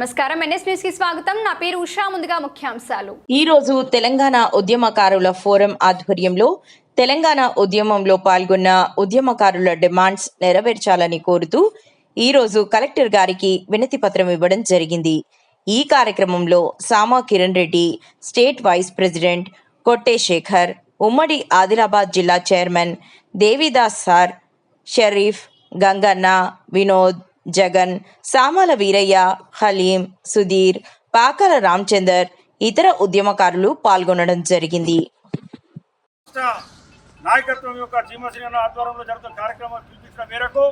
నమస్కారం. ఎన్ఎస్ న్యూస్కి స్వాగతం. నా పేరు ఉషా. ముందుగా ముఖ్యాంశాలు. ఈ రోజు తెలంగాణ ఉద్యమకారుల ఫోరం ఆధ్వర్యంలో తెలంగాణ ఉద్యమంలో పాల్గొన్న ఉద్యమకారుల డిమాండ్స్ నెరవేర్చాలని కోరుతూ ఈ రోజు కలెక్టర్ గారికి వినతి పత్రం ఇవ్వడం జరిగింది. ఈ కార్యక్రమంలో Sama Kiran Reddy state vice president Kotte Shekhar ఉమ్మడి ఆదిలాబాద్ జిల్లా చైర్మన్ దేవిదాస్ సార్ షరీఫ్ గంగన్న వినోద్ జగన్ సామల వీరయ్య హలీం సుధీర్ పాకల రామచందర్ ఇతర ఉద్యమకారులు పాల్గొనడం జరిగింది. నాయకత్వం యొక్క చీమశ్రీ ఆధ్వర్యంలో జరుగుతున్న కార్యక్రమం పిలిపించిన మేరకు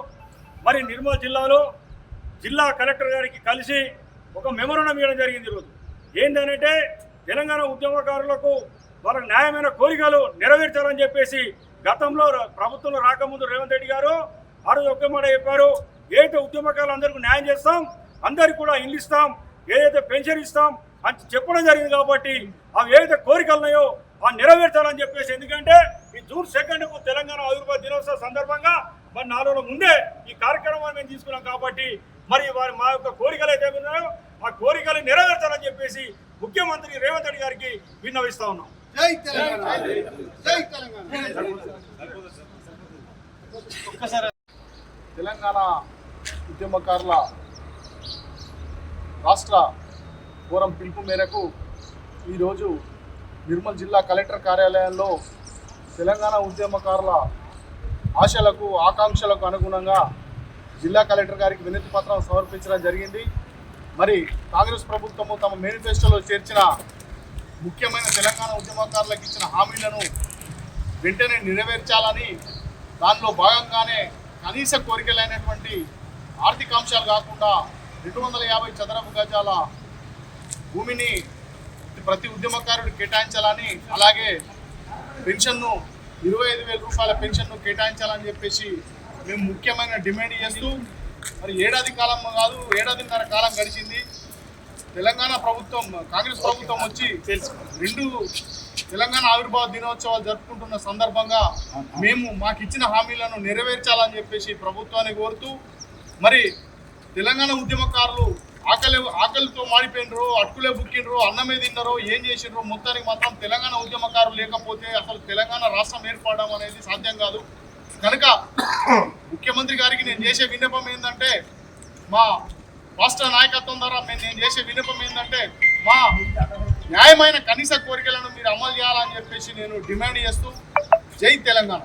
మరి నిర్మల్ జిల్లాలో జిల్లా కలెక్టర్ గారికి కలిసి ఒక మెమోరండం ఇవ్వడం జరిగింది ఈరోజు. ఏంటంటే తెలంగాణ ఉద్యమకారులకు వాళ్ళకి న్యాయమైన కోరికలు నెరవేర్చాలని చెప్పేసి గతంలో ప్రభుత్వంలో రాకముందు రేవంత్ రెడ్డి గారు ఆరు ఒక్క మాట చెప్పారు. ఏదైతే ఉద్యమకారులు అందరికీ న్యాయం చేస్తాం అందరికి కూడా ఇల్లు ఇస్తాం ఏదైతే పెన్షన్ ఇస్తాం అని చెప్పడం జరిగింది కాబట్టి అవి ఏదైతే కోరికలు ఉన్నాయో ఆ నెరవేర్చాలని చెప్పేసి ఎందుకంటే ఈ జూన్ సెకండ్ తెలంగాణ ఆవిర్భావ దినోత్సవ సందర్భంగా మరి నాలుగు రోజుల ముందే ఈ కార్యక్రమాన్ని మేము తీసుకున్నాం కాబట్టి మరి వారి మా యొక్క కోరికలు అయితే ఉన్నాయో ఆ కోరికలు నెరవేర్చాలని చెప్పేసి ముఖ్యమంత్రి రేవంత్ రెడ్డి గారికి విన్నవిస్తా ఉన్నాం. జై తెలంగాణ. జై తెలంగాణ. తెలంగాణ ఉద్యమకారుల రాష్ట్ర ఫోరం పిలుపు మేరకు ఈరోజు నిర్మల్ జిల్లా కలెక్టర్ కార్యాలయంలో తెలంగాణ ఉద్యమకారుల ఆశలకు ఆకాంక్షలకు అనుగుణంగా జిల్లా కలెక్టర్ గారికి వినతి పత్రం సమర్పించడం జరిగింది. మరి కాంగ్రెస్ ప్రభుత్వము తమ మేనిఫెస్టోలో చేర్చిన ముఖ్యమైన తెలంగాణ ఉద్యమకారులకు ఇచ్చిన హామీలను వెంటనే నెరవేర్చాలని దానిలో భాగంగానే కనీస కోరికలైనటువంటి ఆర్థిక అంశాలు కాకుండా రెండు వందల యాభై చదరపు గజాల భూమిని ప్రతి ఉద్యమకారుడు కేటాయించాలని అలాగే పెన్షన్ను ఇరవై ఐదు వేల రూపాయల పెన్షన్ను కేటాయించాలని చెప్పేసి మేము ముఖ్యమైన డిమాండ్ చేస్తూ మరి ఏడాది కాలం కాదు ఏడాదిన్నర కాలం గడిచింది. తెలంగాణ ప్రభుత్వం కాంగ్రెస్ ప్రభుత్వం వచ్చి రెండు తెలంగాణ ఆవిర్భావ దినోత్సవాలు జరుపుకుంటున్న సందర్భంగా మేము మాకు ఇచ్చిన హామీలను నెరవేర్చాలని చెప్పేసి ప్రభుత్వాన్ని కోరుతూ మరి తెలంగాణ ఉద్యమకారులు ఆకలి ఆకలితో మాడిపోయినరు అటుకులే బుక్కినరు అన్నమే తిన్నరో ఏం చేసినరు మొత్తానికి మాత్రం తెలంగాణ ఉద్యమకారులు లేకపోతే అసలు తెలంగాణ రాష్ట్రం ఏర్పడడం అనేది సాధ్యం కాదు. కనుక ముఖ్యమంత్రి గారికి నేను చేసే విన్నపం ఏంటంటే మా రాష్ట్ర నాయకత్వం ద్వారా మేము నేను చేసే విన్నపం ఏంటంటే మా న్యాయమైన కనీస కోరికలను మీరు అమలు చేయాలని చెప్పేసి నేను డిమాండ్ చేస్తూ జై తెలంగాణ.